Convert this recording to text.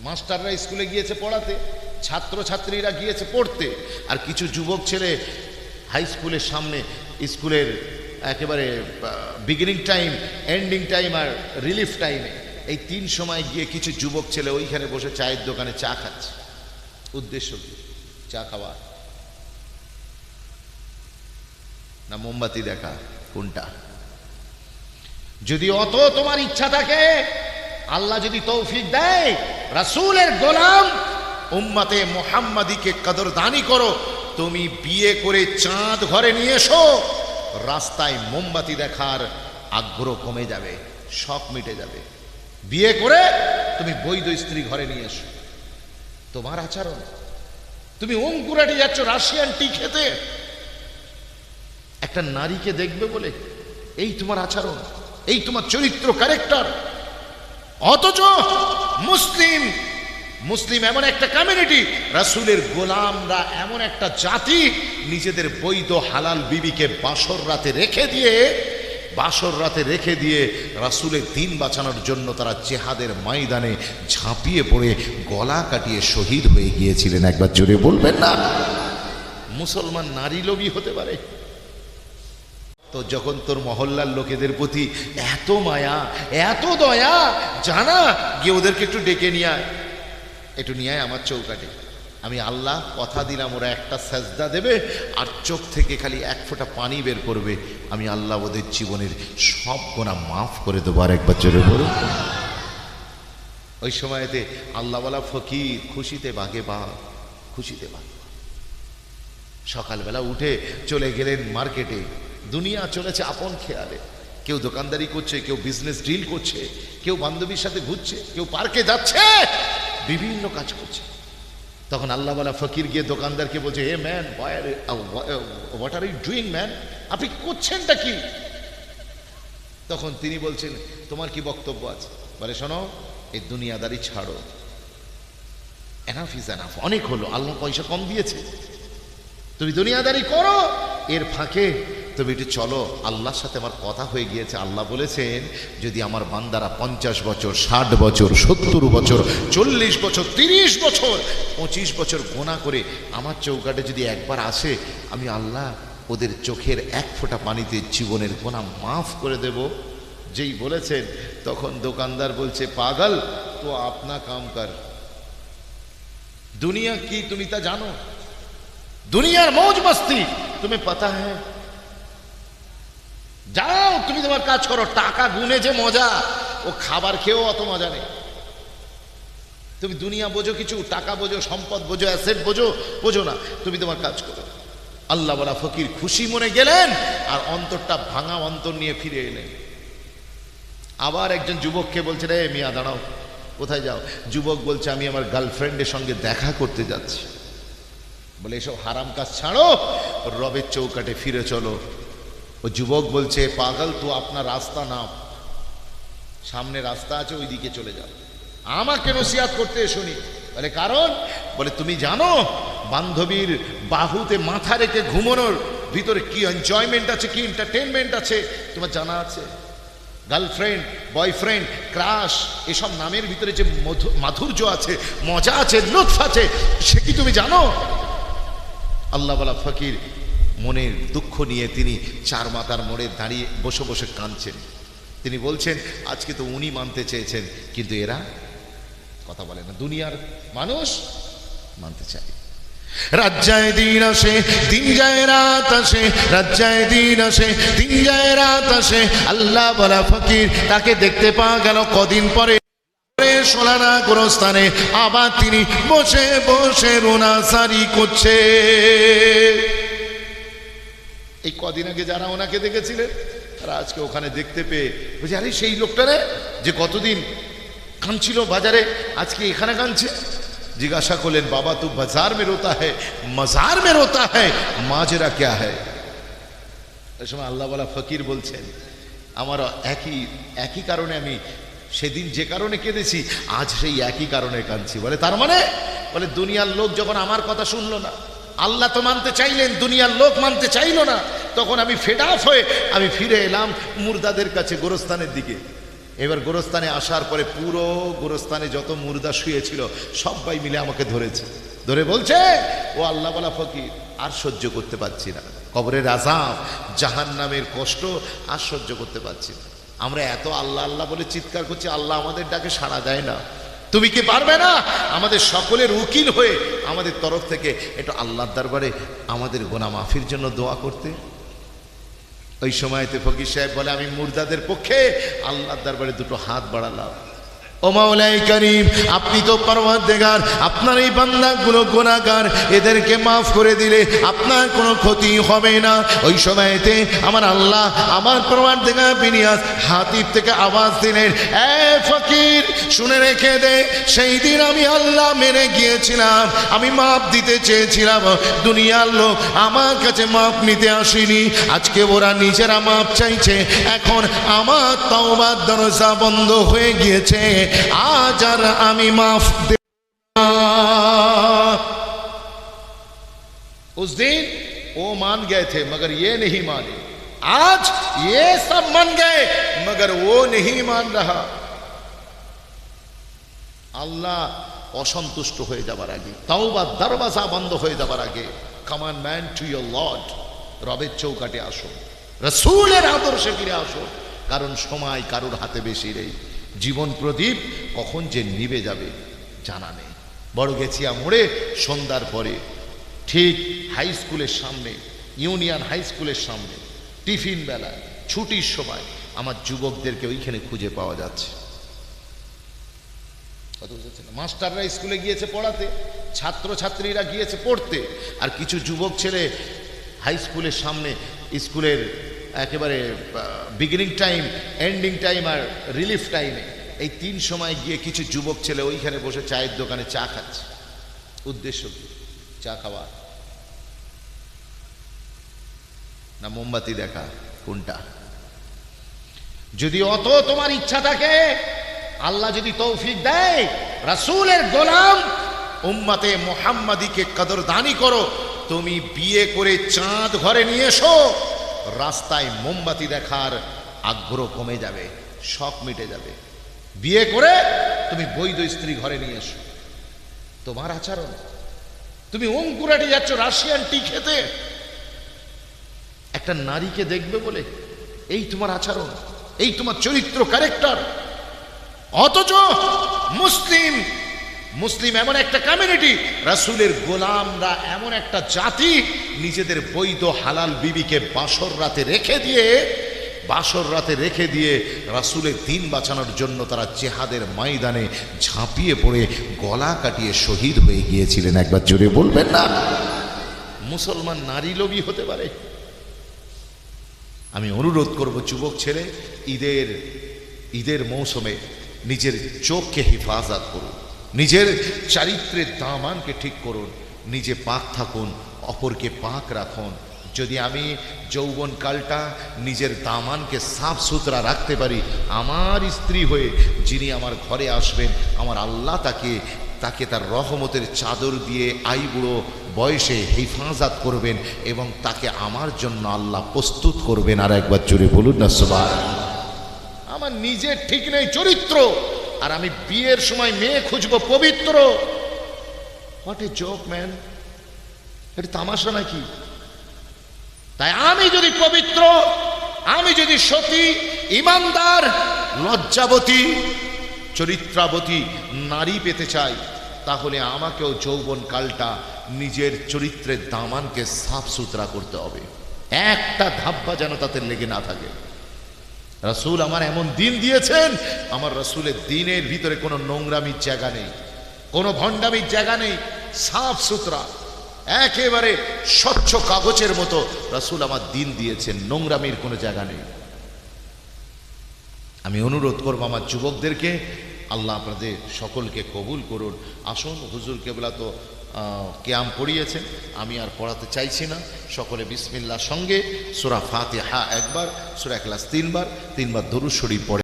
মাস্টাররা স্কুলে গিয়েছে পড়াতে ছাত্র ছাত্রীরা গিয়েছে পড়তে, আর কিছু যুবক ছেলে হাই স্কুলের সামনে স্কুলের একেবারে বিগিনিং টাইম এন্ডিং টাইম আর রিলিফ টাইমে এই তিন সময় গিয়ে কিছু যুবক ছেলে ওইখানে বসে চায়ের দোকানে চা খাচ্ছে। উদ্দেশ্য কি? চা খাওয়া। না মোমবাতি দেখা, কোনটা? যদি অত তোমার ইচ্ছা থাকে আল্লাহ যদি তৌফিক দেয়, রাসূলের গোলাম উম্মাতে মোহাম্মদীকে কদরদানি করো। তুমি বিয়ে করে চাঁদ ঘরে নিয়ে এসো। রাস্তায় মোমবাতি দেখার আগ্রহ কমে যাবে, শখ মিটে যাবে। বিয়ে করে তুমি বৈধ স্ত্রী ঘরে নিয়ে এসো। তোমার আচরণ। তুমি অঙ্কুরাটি যাচ্ছ রাশিয়ান টি খেতে। একটা নারীকে দেখবে বলে, এই তোমার আচরণ, এই তোমার চরিত্র ক্যারেক্টার অথচ মুসলিম মুসলিম এমন একটা কমিউনিটি রাসূলের গোলামরা এমন একটা জাতি, নিজেদের বৈধ হালাল বিবিকে বাসর রাতে রেখে দিয়ে, বাসর রাতে রেখে দিয়ে রাসূলের দিন বাঁচানোর জন্য তারা চেহাদের ময়দানে ঝাঁপিয়ে পড়ে, গলা কাটিয়ে শহীদ হয়ে গিয়েছিলেন। একবার জোরে বলবেন না, মুসলমান নারী লোভী হতে পারে? তো যখন তোর মহল্লার লোকেদের প্রতি এত মায়া, এত দয়া, জানা, গিয়ে ওদেরকে একটু ডেকে নিয়ে আয়। একটু নিয়ে আয় আমার চৌকাটে আমি আল্লাহ কথা দিলাম, ওরা একটা সাজদা দেবে, আর চোখ থেকে খালি এক ফোঁটা পানি বের করবে। আমি আল্লাহ ওদের জীবনের সব গোনা মাফ করে দেবো, আর একবার জোরে বলুন ওই সময়তে আল্লাহওয়ালা ফকির খুশিতে বাঘে বা খুশিতে বাঘ। সকালবেলা উঠে চলে গেলেন মার্কেটে। দুনিয়া চলেছে আপন খেয়ালে। কেউ দোকানদারি করছে, কেউ বিজনেস ডিল করছে, কেউ বান্ধবীর সাথে ঘুরছে, কেউ পার্কে যাচ্ছে, বিভিন্ন কাজ করছে। তখন আল্লাহওয়ালা ফকির গিয়ে দোকানদারকে বলছে hey man what are you doing man আপনি করছেনটা কি? তখন তিনি বলছেন, তোমার কি বক্তব্য আছে? বলে, শোনো, এই দুনিয়াদারি ছাড়ো। এনাফ ইজ এনাফ অনেক হলো, আল্লাহ পয়সা কম দিয়েছে। তুমি দুনিয়াদারি করো, এর ফাঁকে তুমি একটু চলো, আল্লাহর সাথে আমার কথা হয়ে গিয়েছে। আল্লাহ বলেছেন, যদি আমার বান্দারা পঞ্চাশ বছর, ষাট বছর, সত্তর বছর, চল্লিশ বছর, তিরিশ বছর, পঁচিশ বছর গোনা করে আমার চৌকাটে যদি একবার আসে, আমি আল্লাহ ওদের চোখের এক ফোঁটা পানিতে জীবনের গোনা মাফ করে দেব। যেই বলেছেন, তখন দোকানদার বলছে, পাগল, তো আপনা কাম কর। দুনিয়া কি তুমি তা জানো? দুনিয়ার মৌজ মস্তি তুমি পাতা হ্যাঁ যাও, তুমি তোমার কাজ করো, টাকা গুনে যে মজা, ও খাবার খেয়েও অত মজা নেই। তুমি দুনিয়া বোঝো কিছু, টাকা বোঝো, সম্পদ বোঝো অ্যাসেট বোঝো বোঝো না, তুমি তোমার কাজ করো। আল্লাহ বলা ফকির খুশি মনে গেলেন, আর অন্তরটা ভাঙা অন্তর নিয়ে ফিরে এলেন। আবার একজন যুবককে বলছে, রে মিয়া, দাঁড়াও, কোথায় যাও? যুবক বলছে, আমি আমার গার্লফ্রেন্ডের সঙ্গে দেখা করতে যাচ্ছি। বলে, এসব হারাম কাজ ছাড়ো, রবের চৌকাটে ফিরে চলো। ও যুবক বলছে, পাগল, তো আপনার রাস্তা নাও। সামনে রাস্তা আছে ওই দিকে চলে যাও। আমাকে নসিহাত করতে শুনি বলে, কারণ? বলে, তুমি জানো, বান্ধবীর বাহুতে মাথা রেখে ঘুমানোর ভিতরে কি এনজয়মেন্ট আছে, কি এন্টারটেনমেন্ট আছে, তোমার জানা আছে? গার্লফ্রেন্ড বয়ফ্রেন্ড ক্রাশ এসব নামের ভিতরে যে মধু- মাধুর্য আছে, মজা আছে, লুৎফ আছে, সে কি তুমি জানো? আল্লাহ বলা ফকির মনের দুঃখ নিয়ে তিনি চার মাতার মোড়ে দাঁড়িয়ে বসে বসে কাঁদছেন। তিনি বলছেন, আজকে তো উনি মানতে চেয়েছেন, কিন্তু এরা কথা বলে না। দুনিয়ার মানুষ মানতে চায়। রাত দিন আসে, দিন যায়, রাত আসে। রাত দিন আসে, দিন যায়, রাত আসে। আল্লাহ বলা ফকির, তাকে দেখতে পাওয়া গেল কদিন পরে। সোলানা গোরস্থানে আবার তিনি বসে বসে রোনাসারি করছে। এই কদিন আগে যারা ওনাকে দেখেছিলেন, তারা আজকে ওখানে দেখতে পেয়ে বলছে, আরে, সেই লোকটা রে, যে কতদিন কাঁদছিল বাজারে, আজকে এখানে কাঁদছে। জিজ্ঞাসা করলেন, বাবা, তু বাজার মে রোতা হ্যায়, মজার মে রোতা হ্যায়, মাজরা ক্যা হ্যায়? ওই সময় আল্লাহ বলা ফকির বলছেন, আমার একই একই কারণে আমি সেদিন যে কারণে কেঁদেছি, আজ সেই একই কারণে কাঁদছি। বলে, তার মানে? বলে, দুনিয়ার লোক যখন আমার কথা শুনলো না আল্লাহ তো মানতে চাইলেন, দুনিয়ার লোক মানতে চাইলো না। তখন আমি ফেড হয়ে আমি ফিরে এলাম মুর্দাদের কাছে গোরস্থানের দিকে। এবার গোরস্থানে আসার পরে পুরো গোরস্থানে যত মুর্দা শুয়েছিল, সবাই মিলে আমাকে ধরেছে। ধরে বলছে, ও আল্লাহ বলা ফকির, আর সহ্য করতে পারছি না। কবরের আজাব জাহান নামের কষ্ট, আর সহ্য করতে পারছি না। আমরা এত আল্লাহ আল্লাহ বলে চিৎকার করছি, আল্লাহ আমাদের ডাকে সাড়া দেয় না। তুমি কি পারবে না? আমাদের সকলের উকিল হয়ে আমাদের তরফ থেকে এটা আল্লাহর দরবারে আমাদের গোনা মাফির জন্য দোয়া করতে। ওই সময়তে ফকির সাহেব বলে, আমি মুর্দাদের পক্ষে আল্লাহর দরবারে দুটো হাত বাড়ালাম। ও মাওলাই করিম, আপনি তো পরমাদেগার আপনার এই বান্দাগুলো গুণাগার এদেরকে মাফ করে দিলে আপনার কোনো ক্ষতি হবে না। ওই সময়তে আমার আল্লাহ আমার পরমাদেগার বিনিয়াস হাতির থেকে আওয়াজ দিলেন, এ ফকির, শুনে রেখে দে সেই দিন আমি আল্লাহ মেরে গিয়েছিলাম, আমি মাপ দিতে চেয়েছিলাম, দুনিয়ার লোক আমার কাছে মাপ নিতে আসেনি, আজকে ওরা নিজেরা মাপ চাইছে, এখন আমার তওবার দরজা বন্ধ হয়ে গিয়েছে। আজ আর আমি মাফ দে उस दिन वो मान गए थे मगर ये नहीं माने आज ये सब मान गए मगर वो नहीं मान रहा আল্লাহ অসন্তুষ্ট হয়ে যাবার আগে তাও বা দরওয়াজা বন্ধ হয়ে যাবার আগে কমান ম্যান টু ইয়োর লর্ড রবের চৌকাটে আসো রসুলের আদর্শে ফিরে আসো কারণ সময় কারোর হাতে বেশি নেই জীবন প্রদীপ কখন যে নিবে যাবে জানা নেই। বড় গেছিয়া মোড়ে সন্ধ্যার পরে। ঠিক হাই স্কুলের সামনে ইউনিয়ন হাই স্কুলের সামনে টিফিন বেলায় ছুটির সময় আমার যুবকদেরকে ওইখানে খুঁজে পাওয়া যাচ্ছে। মাস্টাররা স্কুলে গিয়েছে পড়াতে ছাত্র ছাত্রীরা গিয়েছে পড়তে, আর কিছু যুবক ছেলে হাই স্কুলের সামনে স্কুলের একেবারে বিগিনিং টাইম এন্ডিং টাইম আর রিলিফ টাইমে এই তিন সময় গিয়ে কিছু যুবক ছেলে ওইখানে বসে চায়ের দোকানে চা খাচ্ছে। উদ্দেশ্য কি? চা খাওয়া। না, মোমবাতি দেখা, কোনটা? যদি অত তোমার ইচ্ছা থাকে, আল্লাহ যদি তৌফিক দেয়, রাসূলের গোলাম উম্মাতে মোহাম্মদীকে কদরদানি করো। তুমি বিয়ে করে চাঁদ ঘরে নিয়ে এসো। রাস্তায় মোমবাতি দেখার আগ্রহ কমে যাবে, শখ মিটে যাবে। বিয়ে করে তুমি বৈধ স্ত্রী ঘরে নিয়ে এসো। তোমার আচরণ। তুমি অঙ্কুরাটি যাচ্ছ রাশিয়ান টি খেতে। একটা নারীকে দেখবে বলে, এই তোমার আচরণ, এই তোমার চরিত্র ক্যারেক্টার অথচ মুসলিম মুসলিম এমন একটা কমিউনিটি রাসূলের গোলামরা এমন একটা জাতি, নিজেদের বৈধ হালাল বিবিকে বাসর রাতে রেখে দিয়ে, বাসর রাতে রেখে দিয়ে রাসূলের দিন বাঁচানোর জন্য তারা চেহাদের ময়দানে ঝাঁপিয়ে পড়ে, গলা কাটিয়ে শহীদ হয়ে গিয়েছিলেন। একবার জোরে বলবেন না। মুসলমান নারী লোভী হতে পারে। আমি অনুরোধ করব, যুবক ছেলে, ঈদের ঈদের মৌসুমে নিজের চোখকে হেফাজত করুন। নিজের চারিত্রের দামানকে ঠিক করুন, নিজে পাক থাকুন, অপরকে পাক রাখুন। যদি আমি যৌবন কালটা নিজের দামানকে সাফ সুতরা রাখতে পারি, আমার স্ত্রী হয়ে যিনি আমার ঘরে আসবেন, আমার আল্লাহ তাকে তাকে তার রহমতের চাদর দিয়ে আইবুড়ো বয়সে হেফাজত করবেন এবং তাকে আমার জন্য আল্লাহ প্রস্তুত করবেন। আর একবার জোরে বলুন না সবার আমার নিজের ঠিক নেই চরিত্র। আর আমি বিয়ের সময় মেয়ে খুঁজবো, পবিত্র। হোয়াট এ জোক ম্যান এটা তামাশা নাকি? তাই আমি যদি পবিত্র, আমি যদি সতী, ইমানদার, লজ্জাবতী, চরিত্রাবতী, নারী পেতে চাই, তাহলে আমাকেও যৌবন কালটা নিজের চরিত্রের দামানকে সাফ সুতরা করতে হবে। একটা ধাব্বা যেন তাতে লেগে না থাকে। রাসূল আমার এমন দিন দিয়েছেন, আমার রাসূলের দিনের ভিতরে কোনো নোংরামির জায়গা নেই, কোনো ভণ্ডামির জায়গা নেই, সাফ সুতরা, একেবারে স্বচ্ছ কাগজের মতো রাসূল আমার দিন দিয়েছেন, নোংরামির কোনো জায়গা নেই। আমি অনুরোধ করব আমার যুবকদেরকে, আল্লাহ আপনাদের সকলকে কবুল করুন। আসুন হুজুর কেবলা তো কেয়াম পড়িয়েছেন আমি আর পড়াতে চাইছি না। সকলে বিসমিল্লার সঙ্গে সুরা ফাতে হা একবার, সুরা ক্লাস তিনবার তিনবার দরু শরীফ পড়ে।